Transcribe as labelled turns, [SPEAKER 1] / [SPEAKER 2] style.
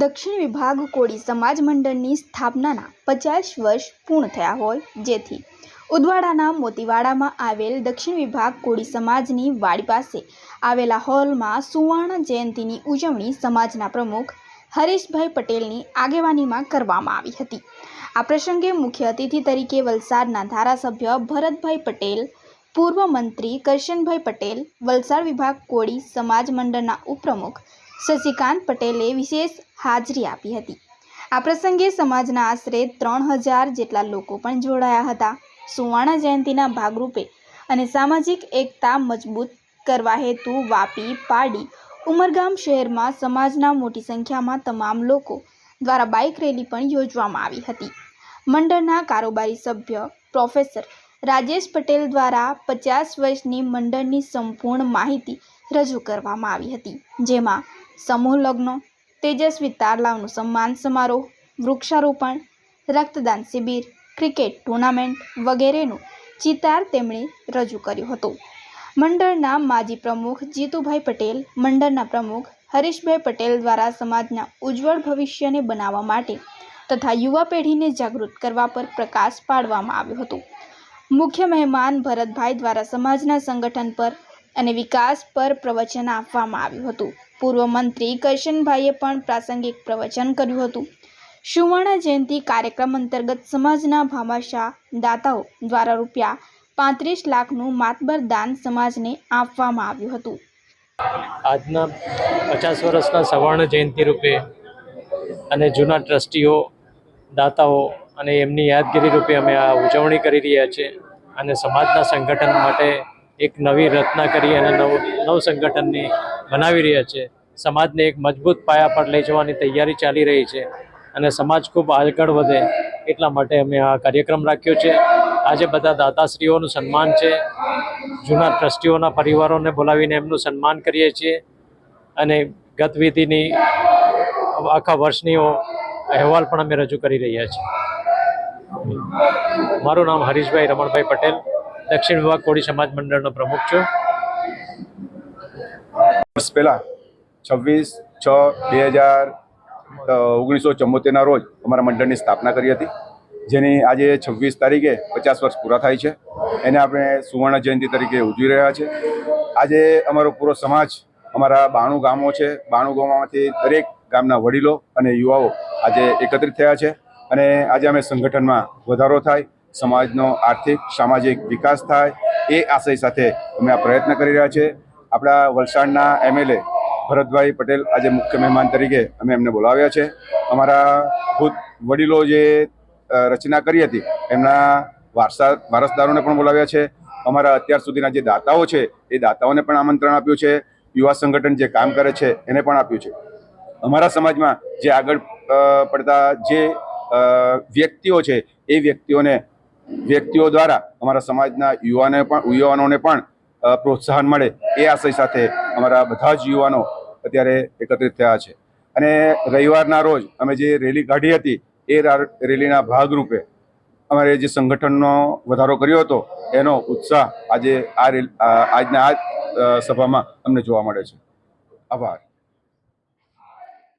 [SPEAKER 1] દક્ષિણ વિભાગ કોળી સમાજ મંડળની સ્થાપનાના પચાસ વર્ષ પૂર્ણ થયા હોય જેથી ઉદવાડાના મોતીવાડામાં આવેલ દક્ષિણ વિભાગ કોળી સમાજની વાડી પાસે આવેલા હોલમાં સુવર્ણ જયંતીની ઉજવણી સમાજના પ્રમુખ હરીશભાઈ પટેલની આગેવાનીમાં કરવામાં આવી હતી. આ પ્રસંગે મુખ્ય અતિથિ તરીકે વલસાડના ધારાસભ્ય ભરતભાઈ પટેલ, પૂર્વ મંત્રી કરશનભાઈ પટેલ, વલસાડ વિભાગ કોળી સમાજ મંડળના ઉપપ્રમુખ શશિકાંત પટેલે વિશેષ હાજરી આપી હતી. આ પ્રસંગે સમાજના આશરે ત્રણ હજાર જેટલા લોકો પણ જોડાયા હતા. સુવર્ણ જયંતીના ભાગરૂપે અને સામાજિક એકતા મજબૂત કરવા હેતુ વાપી પાડી ઉમરગામ શહેરમાં સમાજના મોટી સંખ્યામાં તમામ લોકો દ્વારા બાઇક રેલી પણ યોજવામાં આવી હતી. મંડળના કારોબારી સભ્ય પ્રોફેસર રાજેશ પટેલ દ્વારા પચાસ વર્ષની મંડળની સંપૂર્ણ માહિતી રજૂ કરવામાં આવી હતી, જેમાં સમૂહ લગ્નો, તેજસ્વી તારલાવનું સન્માન સમારોહ, વૃક્ષારોપણ, રક્તદાન શિબિર, ક્રિકેટ ટુર્નામેન્ટ વગેરેનું ચિતાર તેમણે રજૂ કર્યું હતું. મંડળના માજી પ્રમુખ જીતુભાઈ પટેલ, મંડળના પ્રમુખ હરીશભાઈ પટેલ દ્વારા સમાજના ઉજ્જવળ ભવિષ્યને બનાવવા માટે તથા યુવા પેઢીને જાગૃત કરવા પર પ્રકાશ પાડવામાં આવ્યો હતો. મુખ્ય મહેમાન ભરતભાઈ દ્વારા સમાજના સંગઠન પર અને વિકાસ પર પ્રવચન આપવામાં આવ્યું હતું. પૂર્વ મંત્રી કરશનભાઈએ પણ પ્રાસંગિક પ્રવચન કર્યું હતું. સુવર્ણ જયંતિ કાર્યક્રમ અંતર્ગત સમાજના ભામાશાહ દાતાઓ દ્વારા રૂપિયા પાંત્રીસ લાખનું માતબર દાન સમાજને આપવામાં આવ્યું હતું.
[SPEAKER 2] આજના પચાસ વર્ષના સવર્ણ જયંતિ રૂપે અને જૂના ટ્રસ્ટીઓ, દાતાઓ અને એમની યાદગીરી રૂપે અમે આ ઉજવણી કરી રહ્યા છીએ અને સમાજના સંગઠન માટે એક નવી રચના કરી અને નવ નવ સંગઠનની બનાવી રહ્યા છે. સમાજને એક મજબૂત પાયા પર લઈ જવાની તૈયારી ચાલી રહી છે અને સમાજ ખૂબ આગળ વધે એટલા માટે અમે આ કાર્યક્રમ રાખ્યો છે. આજે બધા દાતાશ્રીઓનું સન્માન છે. જૂના ટ્રસ્ટીઓના પરિવારોને બોલાવીને એમનું સન્માન કરીએ છીએ અને ગતવિધિની આખા વર્ષનીઓ અહેવાલ પણ અમે રજૂ કરી રહ્યા છીએ. મારું નામ હરીશભાઈ રમણભાઈ પટેલ. દક્ષિણ વિભાગ કોળી સમાજ મંડળનો પ્રમુખ છું.
[SPEAKER 3] વર્ષ પહેલાં, છવ્વીસ છ બે હજાર ઓગણીસો ચુમ્મોતેરના રોજ અમારા મંડળની સ્થાપના કરી હતી, જેની આજે છવ્વીસ તારીખે પચાસ વર્ષ પૂરા થાય છે. એને આપણે સુવર્ણ જયંતિ તરીકે ઉજવી રહ્યા છે. આજે અમારો પૂરો સમાજ, અમારા બાણું ગામો છે. બાણું ગામોમાંથી દરેક ગામના વડીલો અને યુવાઓ આજે એકત્રિત થયા છે અને આજે અમે સંગઠનમાં વધારો થાય સમાજનો આર્થિક, સામાજિક વિકાસ થાય એ આશય સાથે અમે આ પ્રયત્ન કરી રહ્યા છીએ આપણા વલસાડના એમએલએ ભરતભાઈ પટેલ આજે મુખ્ય મહેમાન તરીકે અમે એમને બોલાવ્યા છે. અમારા ખુદ વડીલો જે રચના કરી હતી, એમના વારસા, વારસદારોને પણ બોલાવ્યા છે. અમારા અત્યાર સુધીના જે દાતાઓ છે, એ દાતાઓને પણ આમંત્રણ આપ્યું છે. યુવા સંગઠન જે કામ કરે છે, એને પણ આપ્યું છે. અમારા સમાજમાં જે આગળ પડતા જે વ્યક્તિઓ છે, એ વ્યક્તિઓને વ્યક્તિઓ દ્વારા અમારા સમાજના યુવાને પણ, યુવાનોને પણ પ્રોત્સાહન મળે એ આશય સાથે અમારા બધા જ યુવાનો અત્યારે એકત્રિત થયા છે. અને રવિવારના રોજ અમે જે રેલી કાઢી હતી, એ રેલીના ભાગરૂપે અમારે જે સંગઠનનો વધારો કર્યો હતો, એનો ઉત્સાહ આજે આ આજના આ સભામાં અમને જોવા મળે છે. આભાર.